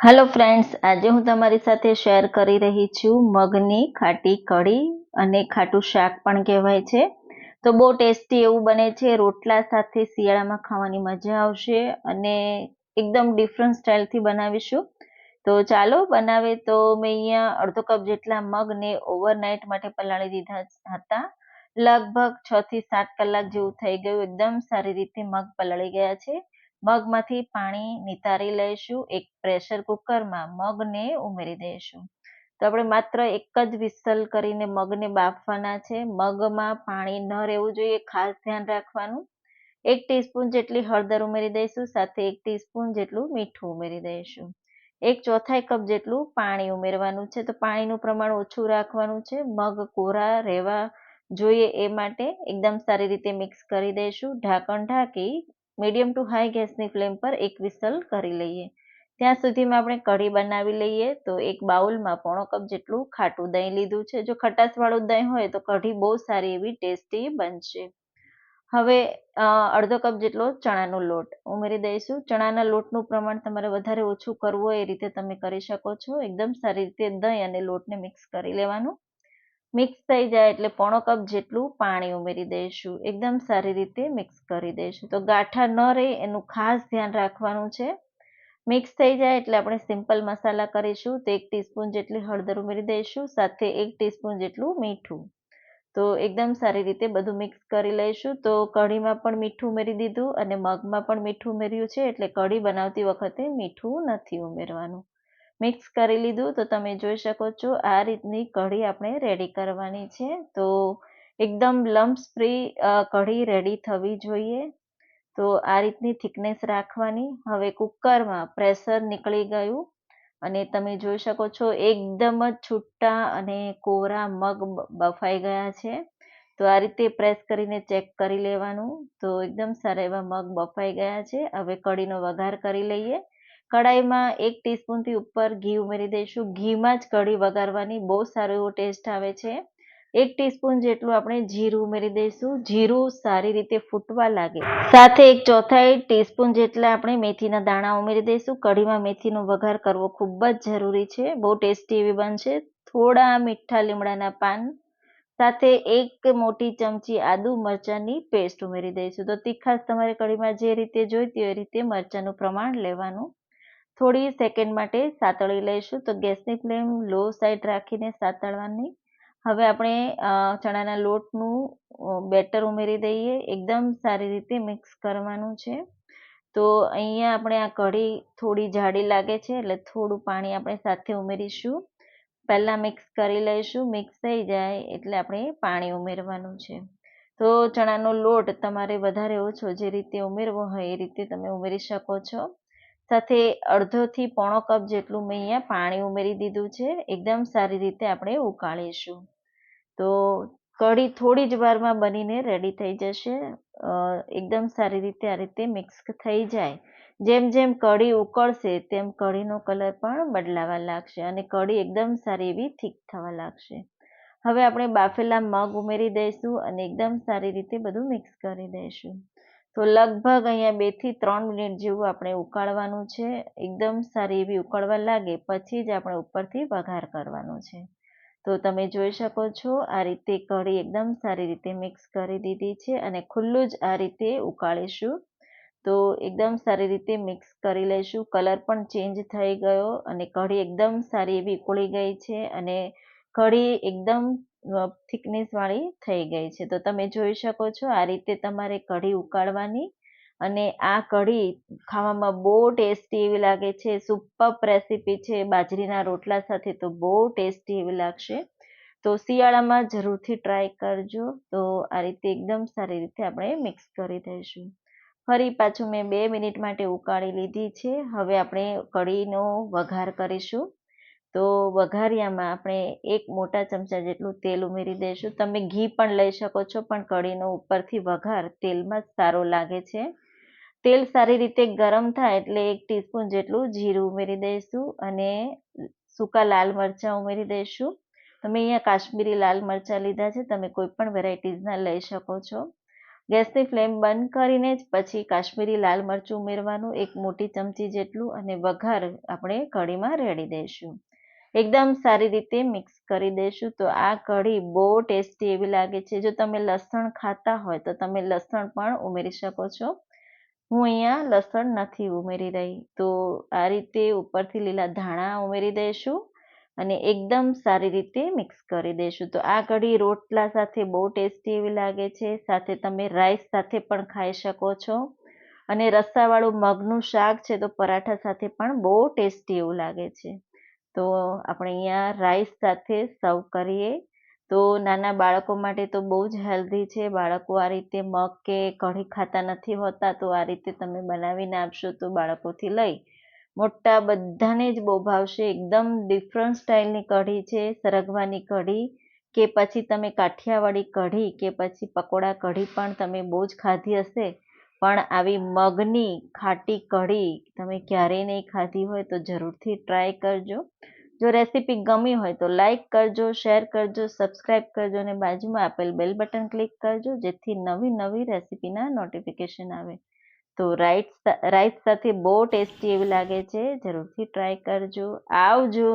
Hello friends આજે હું તમારી સાથે શેર કરી રહી છું મગની ખાટી કઢી અને ખાટું શાક પણ કહેવાય છે. તો બહુ ટેસ્ટી એવું બને છે. રોટલા સાથે શિયાળામાં ખાવાની મજા આવશે અને એકદમ ડિફરન્ટ સ્ટાઇલથી બનાવીશું. તો ચાલો, બનાવે તો મેં અહીંયા અડધો કપ જેટલા મગને ઓવરનાઇટ માટે પલાળી દીધા હતા. લગભગ છ થી સાત કલાક જેવું થઈ ગયું. એકદમ સારી રીતે મગ પલળી ગયા છે. મગમાંથી પાણી નિતારી લઈશું, એક પ્રેશર કુકરમાં મગને ઉમેરી દઈશું. તો આપણે માત્ર એક જ વિસલ કરીને મગને બાફવાના છે. મગમાં પાણી ન રહેવું જોઈએ, ખાસ ધ્યાન રાખવાનું. એક ટીસ્પૂન જેટલી હળદર ઉમેરી દઈશું, સાથે એક ટીસ્પૂન જેટલું મીઠું ઉમેરી દઈશું. એક ચોથાઈ કપ જેટલું પાણી ઉમેરવાનું છે. તો પાણીનું પ્રમાણ ઓછું રાખવાનું છે. મગ કોરા રહેવા જોઈએ એ માટે એકદમ સારી રીતે મિક્સ કરી દઈશું. ઢાંકણ ઢાંકી મીડિયમ ટુ હાઈ ગેસની ફ્લેમ પર એક વિસલ કરી લઈએ. ત્યાં સુધીમાં આપણે કઢી બનાવી લઈએ તો એક બાઉલમાં પોણો કપ જેટલું ખાટું દહીં લીધું છે. જો ખટાશવાળું દહીં હોય તો કઢી બહુ સારી એવી ટેસ્ટી બનશે. હવે અડધો કપ જેટલો ચણાનો લોટ. ઉમેરી દઈશું. ચણાના લોટનું પ્રમાણ તમારે વધારે ઓછું કરવું હોય એ રીતે તમે કરી શકો છો. એકદમ સારી રીતે દહીં અને લોટને મિક્સ કરી લેવાનું. મિક્સ થઈ જાય એટલે પોણો કપ જેટલું પાણી ઉમેરી દઈશું. એકદમ સારી રીતે મિક્સ કરી દઈશું. તો ગાંઠા ન રહે, એનું ખાસ ધ્યાન રાખવાનું છે. મિક્સ થઈ જાય એટલે આપણે સિમ્પલ મસાલા કરીશું. તો એક ટીસ્પૂન જેટલી હળદર ઉમેરી દઈશું, સાથે એક ટીસ્પૂન જેટલું મીઠું. તો એકદમ સારી રીતે બધું મિક્સ કરી લઈશું. તો કઢીમાં પણ મીઠું ઉમેરી દીધું અને મગમાં પણ મીઠું ઉમેર્યું છે, એટલે કઢી બનાવતી વખતે મીઠું નથી ઉમેરવાનું. મિક્સ કરી લીધું, તો તમે જોઈ શકો છો આ રીતની કઢી આપણે રેડી કરવાની છે. તો એકદમ લમ્સ ફ્રી કઢી રેડી થવી જોઈએ. તો આ રીતની થિકનેસ રાખવાની. હવે કુકરમાં પ્રેશર નીકળી ગયું. અને તમે જોઈ શકો છો એકદમ જ છૂટા અને કોરા મગ બફાઈ ગયા છે. તો આ રીતે પ્રેસ કરીને ચેક કરી લેવાનું. તો એકદમ સારા એવા મગ બફાઈ ગયા છે. હવે કઢીનો વઘાર કરી લઈએ. કઢાઈમાં એક ટીસ્પૂનથી ઉપર ઘી ઉમેરી દઈશું. ઘીમાં જ કઢી વઘારવાની બહુ સારો એવો ટેસ્ટ આવે છે. એક ટીસ્પૂન જેટલું આપણે જીરું ઉમેરી દઈશું. જીરું સારી રીતે ફૂટવા લાગે. સાથે એક ચોથાઈ ટીસ્પૂન જેટલા આપણે મેથીના દાણા ઉમેરી દઈશું. કઢીમાં મેથીનો વઘાર કરવો ખૂબ જ જરૂરી છે. બહુ ટેસ્ટી એવી બનશે. થોડા મીઠા લીમડાના પાન. સાથે એક મોટી ચમચી આદુ મરચાંની પેસ્ટ ઉમેરી દઈશું. તો તીખાશ તમારે કઢીમાં જે રીતે જોઈતી એ રીતે મરચાંનું પ્રમાણ લેવાનું. થોડી સેકન્ડ માટે સાતળી લઈશું. તો ગેસની ફ્લેમ લો સાઈડ રાખીને સાતળવાની. હવે આપણે ચણાના લોટનું બેટર ઉમેરી દઈએ. એકદમ સારી રીતે મિક્સ કરવાનું છે. તો અહીંયા આપણે આ કઢી થોડી જાડી લાગે છે, એટલે થોડું પાણી આપણે સાથે ઉમેરીશું. પહેલાં મિક્સ કરી લઈશું. મિક્સ થઈ જાય એટલે આપણે પાણી ઉમેરવાનું છે. તો ચણાનો લોટ તમારે વધારે ઓછો જે રીતે ઉમેરવો હોય એ રીતે તમે ઉમેરી શકો છો. સાથે અડધોથી પોણો કપ જેટલું મેં અહીંયા પાણી ઉમેરી દીધું છે. એકદમ સારી રીતે આપણે ઉકાળીશું. તો કઢી થોડી જ વારમાં બનીને રેડી થઈ જશે. એકદમ સારી રીતે આ રીતે મિક્સ થઈ જાય. જેમ જેમ કઢી ઉકળશે તેમ કઢીનો કલર પણ બદલાવા લાગશે અને કઢી એકદમ સારી એવી થીક થવા લાગશે. હવે આપણે બાફેલા મગ ઉમેરી દઈશું અને એકદમ સારી રીતે બધું મિક્સ કરી દઈશું. તો લગભગ અહીંયા બેથી ત્રણ મિનિટ જેવું આપણે ઉકાળવાનું છે. એકદમ સારી એવી ઉકળવા લાગે, પછી જ આપણે ઉપરથી વઘાર કરવાનો છે. તો તમે જોઈ શકો છો, આ રીતે કઢી એકદમ સારી રીતે મિક્સ કરી દીધી છે અને ખુલ્લું જ આ રીતે ઉકાળીશું. તો એકદમ સારી રીતે મિક્સ કરી લઈશું. કલર પણ ચેન્જ થઈ ગયો અને કઢી એકદમ સારી એવી ઉકળી ગઈ છે અને કઢી એકદમ થિકનેસ વાળી થઈ ગઈ છે. તો તમે જોઈ શકો છો આ રીતે તમારે કઢી ઉકાળવાની અને આ કઢી ખાવામાં બહુ ટેસ્ટી એવી લાગે છે. સુપર રેસીપી છે. બાજરીના રોટલા સાથે તો બહુ ટેસ્ટી એવી લાગશે. તો શિયાળામાં જરૂરથી ટ્રાય કરજો. તો આ રીતે એકદમ સારી રીતે આપણે મિક્સ કરી દઈશું. ફરી પાછું મેં બે મિનિટ માટે ઉકાળી લીધી છે. હવે આપણે કઢીનો વઘાર કરીશું. તો વઘારિયામાં આપણે એક મોટા ચમચા જેટલું તેલ ઉમેરી દઈશું. તમે ઘી પણ લઈ શકો છો, પણ કઢીનો ઉપરથી વઘાર તેલમાં જ સારો લાગે છે. તેલ સારી રીતે ગરમ થાય એટલે એક ટીસ્પૂન જેટલું જીરું ઉમેરી દઈશું અને સૂકા લાલ મરચાં ઉમેરી દઈશું. તમે અહીંયા કાશ્મીરી લાલ મરચાં લીધા છે, તમે કોઈ પણ વેરાયટીઝના લઈ શકો છો. ગેસની ફ્લેમ બંધ કરીને જ પછી કાશ્મીરી લાલ મરચું ઉમેરવાનું, એક મોટી ચમચી જેટલું અને વઘાર આપણે કઢીમાં રેડી દઈશું. એકદમ સારી રીતે મિક્સ કરી દઈશું તો આ કઢી બહુ ટેસ્ટી એવી લાગે છે. જો તમે લસણ ખાતા હોય તો તમે લસણ પણ ઉમેરી શકો છો. હું અહીંયા લસણ નથી ઉમેરી રહી. તો આ રીતે ઉપરથી લીલા ધાણા ઉમેરી દઈશું અને એકદમ સારી રીતે મિક્સ કરી દઈશું તો આ કઢી રોટલા સાથે બહુ ટેસ્ટી એવી લાગે છે. સાથે તમે રાઈસ સાથે પણ ખાઈ શકો છો. અને રસાવાળું મગનું શાક છે તો પરાઠા સાથે પણ બહુ ટેસ્ટી એવું લાગે છે. તો આપણે અહીંયા રાઈસ સાથે સર્વ કરીએ. તો નાના બાળકો માટે તો બહુ જ હેલ્ધી છે. બાળકો આ રીતે મગ કે કઢી ખાતા નથી હોતા તો આ રીતે તમે બનાવીને આપશો તો બાળકોથી લઈ. મોટા બધાને જ બહુ ભાવશે એકદમ ડિફરન્ટ સ્ટાઇલની કઢી છે. સરગવાની કઢી કે પછી તમે કાઠિયાવાડી કઢી કે પછી પકોડા કઢી પણ તમે બહુ જ ખાધી હશે. પણ આવી મગની ખાટી કઢી તમે ક્યારેય નહીં ખાધી હોય તો જરૂરથી ટ્રાય કરજો. જો રેસીપી ગમી હોય તો લાઈક કરજો શેર કરજો સબસ્ક્રાઈબ કરજો અને બાજુમાં આપેલ બેલ બટન ક્લિક કરજો જેથી નવી નવી રેસીપીના નોટિફિકેશન આવે. તો રાઈટ રાઈસ સાથે બહુ ટેસ્ટી એવી લાગે છે. જરૂરથી ટ્રાય કરજો. આવજો!